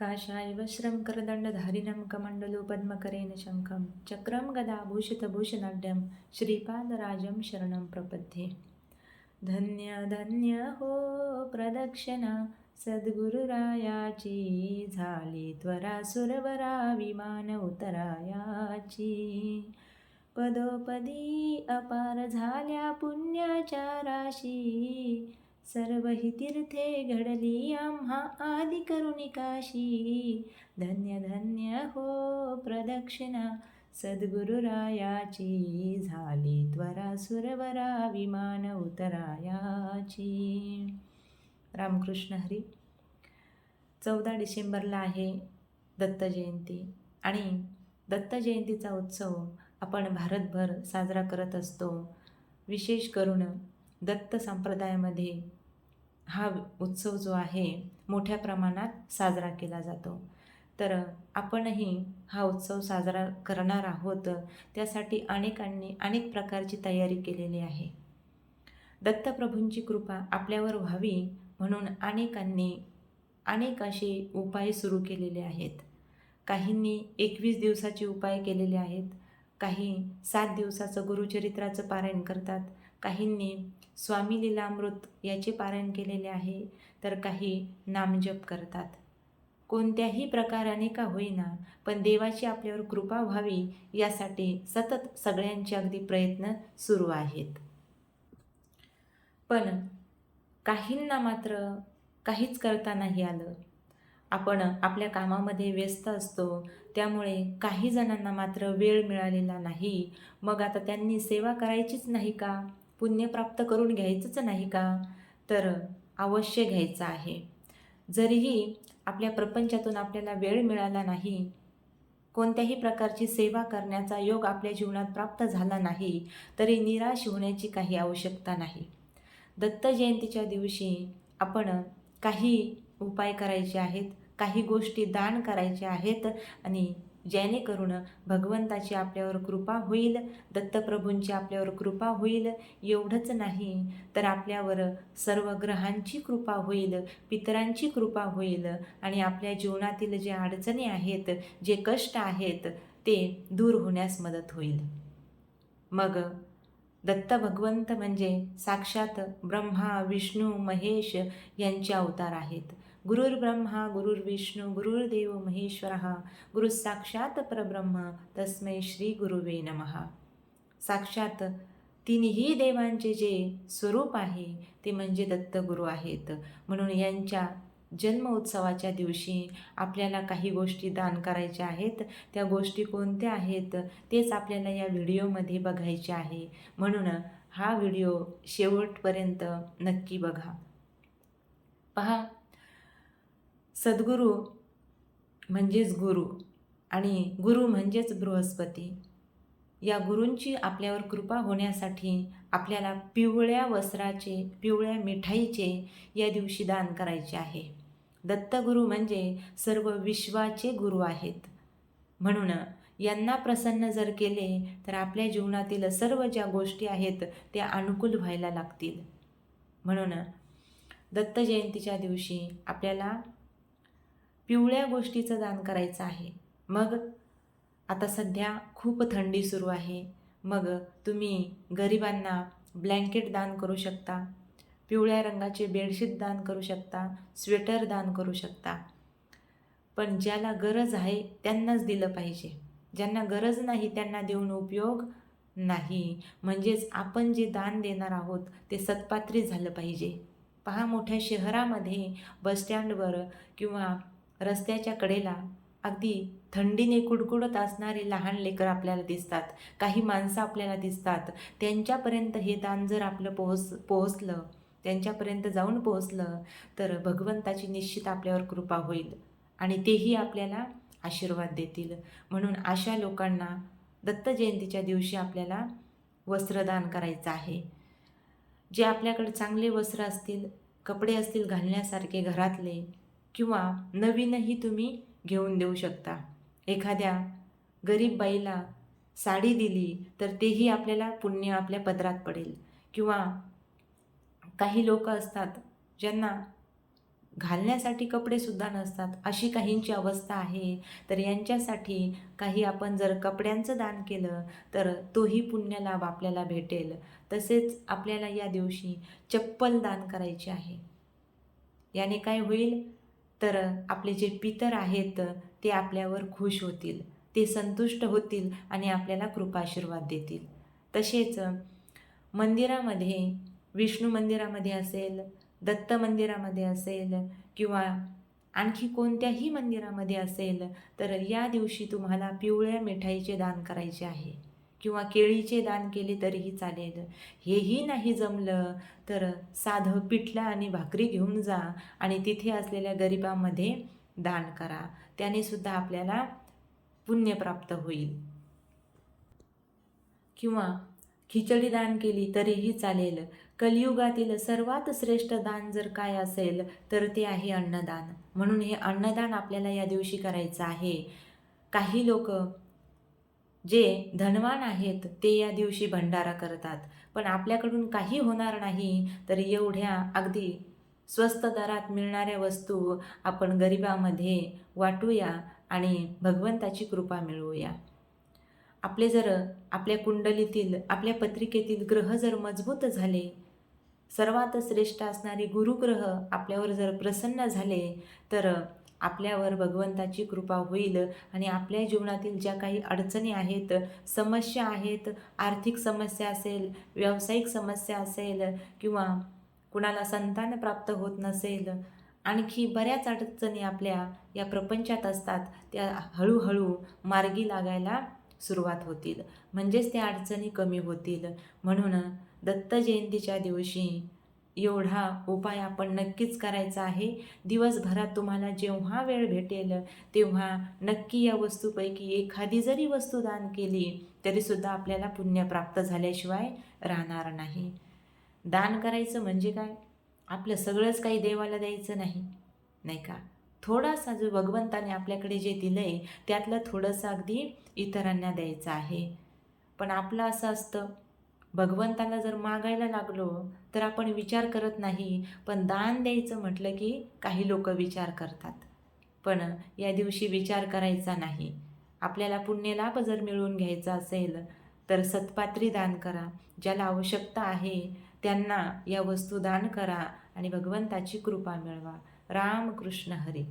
काशायव वस्त्रं करदण्डधारिणं कमण्डलो पद्मकरेण शङ्खं चक्रं गदाभूषितभूषणाढ्यं श्रीपादराजं शरणं प्रपद्ये। धन्य धन्य हो प्रदक्षिणा सद्गुरुरायाची झाली त्वरा सुरवरा विमान उतरायाची। पदोपदी अपार झाल्या पुण्याच्या राशी सर्व ही तीर्थे घडली आम्हा आदि करुणिकाशी धन्य धन्य हो प्रदक्षिणा सद्गुरुरायाची झाली त्वरा सुरवरा विमान उतरायाची रामकृष्ण हरी चौदा डिसेंबरला आहे दत्त जयंती आणि दत्त जयंतीचा उत्सव आपण भारतभर साजरा करत असतो विशेष करून दत्त संप्रदायामध्ये हा उत्सव जो आहे मोठ्या प्रमाणात साजरा केला जातो. तर आपणही हा उत्सव साजरा करणार आहोत. त्यासाठी अनेकांनी अनेक प्रकारची तयारी केलेली आहे. दत्तप्रभूंची कृपा आपल्यावर व्हावी म्हणून अनेकांनी अनेक असे उपाय सुरू केलेले आहेत. काहींनी एकवीस दिवसाचे उपाय केलेले आहेत. काही सात दिवसाचं गुरुचरित्राचं पारायण करतात. काहींनी स्वामी लीलामृत याचे पारण केलेले आहे तर काही नामजप करतात. कोणत्याही प्रकाराने का होईना पण देवाची आपल्यावर कृपा व्हावी यासाठी सतत सगळ्यांचे अगदी प्रयत्न सुरू आहेत. पण काहींना मात्र काहीच करता नाही आलं. आपण आपल्या कामामध्ये व्यस्त असतो त्यामुळे काही जणांना मात्र वेळ मिळालेला नाही. मग आता त्यांनी सेवा करायचीच नाही का? पुण्य प्राप्त करून घ्यायचंच नाही का? तर अवश्य घ्यायचं आहे. जरीही आपल्या प्रपंचातून आपल्याला वेळ मिळाला नाही कोणत्याही प्रकारची सेवा करण्याचा योग आपल्या जीवनात प्राप्त झाला नाही तरी निराश होण्याची काही आवश्यकता नाही. दत्त जयंतीच्या दिवशी आपण काही उपाय करायचे आहेत काही गोष्टी दान करायच्या आहेत आणि जेणेकरून भगवंताची आपल्यावर कृपा होईल दत्तप्रभूंची आपल्यावर कृपा होईल. एवढंच नाही तर आपल्यावर सर्व ग्रहांची कृपा होईल पितरांची कृपा होईल आणि आपल्या जीवनातील जे अडचणी आहेत जे कष्ट आहेत ते दूर होण्यास मदत होईल. मग दत्त भगवंत म्हणजे साक्षात ब्रह्मा विष्णू महेश यांचे अवतार आहेत. गुरुर्ब्रह्मा गुरुर्विष्णू गुरुर्देव महेश्वर गुरु साक्षात परब्रह्म तस्मै श्री गुरुवे नमहा साक्षात तिन्ही देवांचे जे स्वरूप आहे ते म्हणजे दत्तगुरू आहेत. म्हणून यांच्या जन्म उत्सवाच्या दिवशी आपल्याला काही गोष्टी दान करायच्या आहेत. त्या गोष्टी कोणत्या आहेत तेच आपल्याला या व्हिडिओमध्ये बघायचे आहे. म्हणून हा व्हिडिओ शेवटपर्यंत नक्की बघा. पहा सद्गुरू म्हणजेच गुरु आणि गुरु म्हणजेच बृहस्पती. या गुरूंची आपल्यावर कृपा होण्यासाठी आपल्याला पिवळ्या वस्त्राचे पिवळ्या मिठाईचे या दिवशी दान करायचे आहे. दत्तगुरू म्हणजे सर्व विश्वाचे गुरु आहेत. म्हणून यांना प्रसन्न जर केले तर आपल्या जीवनातील सर्व ज्या गोष्टी आहेत त्या अनुकूल व्हायला लागतील. म्हणून दत्त जयंतीच्या दिवशी आपल्याला पिवळ्या गोष्टीचं दान करायचं आहे. मग आता सध्या खूप थंडी सुरू आहे. मग तुम्ही गरिबांना ब्लँकेट दान करू शकता. पिवळ्या रंगाचे बेडशीट दान करू शकता. स्वेटर दान करू शकता. पण ज्याला गरज आहे त्यांनाच दिलं पाहिजे. ज्यांना गरज नाही त्यांना देऊन उपयोग नाही. म्हणजेच आपण जे दान देणार आहोत ते सत्पात्री झालं पाहिजे. पहा मोठ्या शहरामध्ये बसस्टँडवर किंवा रस्त्याच्या कडेला अगदी थंडीने कुडकुडत असणारे लहान लेकर आपल्याला दिसतात. काही माणसं आपल्याला दिसतात. त्यांच्यापर्यंत हे दान जर आपलं पोहोच पोहोचलं त्यांच्यापर्यंत जाऊन पोहोचलं तर भगवंताची निश्चित आपल्यावर कृपा होईल आणि तेही आपल्याला आशीर्वाद देतील. म्हणून अशा लोकांना दत्त जयंतीच्या दिवशी आपल्याला वस्त्रदान करायचं आहे. जे आपल्याकडे चांगले वस्त्र असतील कपडे असतील घालण्यासारखे घरातले किंवा नवीनही तुम्ही घेऊन देऊ शकता. एखाद्या गरीब बाईला साडी दिली तर तेही आपल्याला पुण्य आपल्या पदरात पडेल. किंवा काही लोक असतात ज्यांना घालण्यासाठी कपडेसुद्धा नसतात. अशी काहींची अवस्था आहे. तर यांच्यासाठी काही आपण जर कपड्यांचं दान केलं तर तोही पुण्य लाभ आपल्याला भेटेल. तसेच आपल्याला या दिवशी चप्पल दान करायची आहे. याने काय होईल? तर आपले जे पितर आहेत ते आपल्यावर खुश होतील ते संतुष्ट होतील आणि आपल्याला कृपाशीर्वाद देतील. तसेच मंदिरामध्ये विष्णू मंदिरामध्ये असेल दत्त मंदिरामध्ये असेल किंवा आणखी कोणत्याही मंदिरामध्ये असेल तर या दिवशी तुम्हाला पिवळ्या मिठाईचे दान करायचे आहे. किंवा केळीचे दान केले तरीही चालेल. हेही नाही जमलं तर साधं पिठलं आणि भाकरी घेऊन जा आणि तिथे असलेल्या गरिबांमध्ये दान करा. त्याने सुद्धा आपल्याला पुण्य प्राप्त होईल. किंवा खिचडी दान केली तरीही चालेल. कलियुगातील सर्वात श्रेष्ठ दान जर काय असेल तर ते आहे अन्नदान. म्हणून हे अन्नदान आपल्याला या दिवशी करायचं आहे. काही लोक जे धनवान आहेत ते या दिवशी भंडारा करतात. पण आपल्याकडून काही होणार नाही तर एवढ्या अगदी स्वस्त दरात मिळणाऱ्या वस्तू आपण गरिबामध्ये वाटूया आणि भगवंताची कृपा मिळवूया. आपले जर आपल्या कुंडलीतील आपल्या पत्रिकेतील ग्रह जर मजबूत झाले सर्वात श्रेष्ठ असणारे गुरुग्रह आपल्यावर जर प्रसन्न झाले तर आपल्यावर भगवंताची कृपा होईल आणि आपल्या जीवनातील ज्या काही अडचणी आहेत समस्या आहेत आर्थिक समस्या असेल व्यावसायिक समस्या असेल किंवा कुणाला संतान प्राप्त होत नसेल आणखी बऱ्याच अडचणी आपल्या या प्रपंचात असतात त्या हळूहळू मार्गी लागायला सुरुवात होतील. म्हणजेच त्या अडचणी कमी होतील. म्हणून दत्त जयंतीच्या दिवशी एवढा उपाय आपण नक्कीच करायचा आहे. दिवसभरात तुम्हाला जेव्हा वेळ भेटेल तेव्हा नक्की या वस्तूपैकी एखादी जरी वस्तू दान केली तरीसुद्धा आपल्याला पुण्य प्राप्त झाल्याशिवाय राहणार नाही. दान करायचं म्हणजे काय? आपलं सगळंच काही देवाला द्यायचं नाही नाही का? थोडासा जो भगवंताने आपल्याकडे जे दिलं आहे त्यातलं थोडंसं अगदी इतरांना द्यायचं आहे. पण आपलं असं असतं भगवंताला जर मागायला लागलो तर आपण विचार करत नाही. पण दान द्यायचं म्हटलं की काही लोक विचार करतात. पण या दिवशी विचार करायचा नाही. आपल्याला पुण्यलाभ जर मिळवून घ्यायचा असेल तर सत्पात्री दान करा. ज्याला आवश्यकता आहे त्यांना या वस्तू दान करा आणि भगवंताची कृपा मिळवा. राम कृष्ण हरी.